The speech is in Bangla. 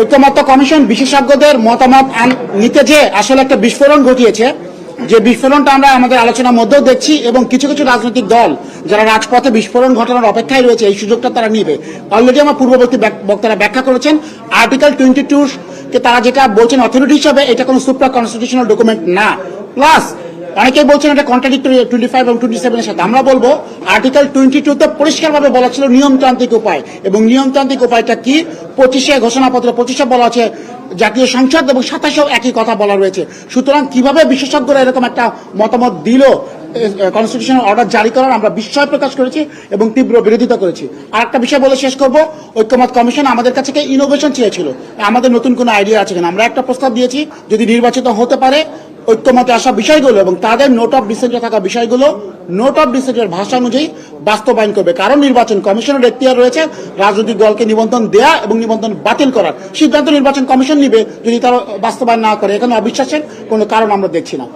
ঐক্যমত্য কমিশন বিশেষজ্ঞদের মতামত নিতে যে আসলে একটা বিস্ফোরণ ঘটিয়েছে, যে বিস্ফোরণটা আমরা আমাদের আলোচনার মধ্যেও দেখছি এবং কিছু কিছু রাজনৈতিক দল যারা রাজপথে বিস্ফোরণ ঘটানোর অপেক্ষায় রয়েছে, এই সুযোগটা তারা নিবে। অলরেডি আমার পূর্ববর্তী বক্তারা ব্যাখ্যা করেছেন আর্টিকেল টোয়েন্টি টু কে তারা যেটা বলছেন অথরিটি হিসাবে, এটা কোনো সুপ্রা কনস্টিটিউশনাল ডকুমেন্ট না। প্লাস অনেকেই বলছেন এটা কন্ট্রাডিক্টরি টোয়েন্টি ফাইভ এবং টোয়েন্টি সেভেনের সাথে। আমরা বলব আর্টিকেল টোয়েন্টি টু তে পরিষ্কারভাবে বলা ছিল নিয়মতান্ত্রিক উপায়। এবং নিয়মতান্ত্রিক উপায়টা কি? পঁচিশে ঘোষণাপত্র পঁচিশে বলা আছে, জাতীয় সংসদ এবং সাতাশেও একই কথা বলা রয়েছে। সুতরাং কীভাবে বিশেষজ্ঞরা এরকম একটা মতামত দিল কনস্টিটিউশনাল অর্ডার জারি করার আমরা বিস্ময় প্রকাশ করেছি এবং তীব্র বিরোধিতা করেছি। আর একটা বিষয় বলে শেষ করব, ঐক্যমত কমিশন আমাদের কাছে ইনোভেশন চেয়েছিল। আমাদের নতুন কোনো আইডিয়া আছে কিনা? আমরা একটা প্রস্তাব দিয়েছি, যদি নির্বাচিত হতে পারে ঐক্যমতে আসা বিষয়গুলো এবং তাদের নোট অফ ডিসেন্টে থাকা বিষয়গুলো নোট অফ ডিসেন্টের ভাষা অনুযায়ী বাস্তবায়ন করবে। কারণ নির্বাচন কমিশনের এখতিয়ার রয়েছে, রাজনৈতিক দলকে নিবন্ধন দেয়া এবং নিবন্ধন বাতিল করার। সিদ্ধান্ত নির্বাচন কমিশন নিবে যদি তারা বাস্তবায়ন না করে, এখানে অবিশ্বাসের কোনো কারণ আমরা দেখছি না।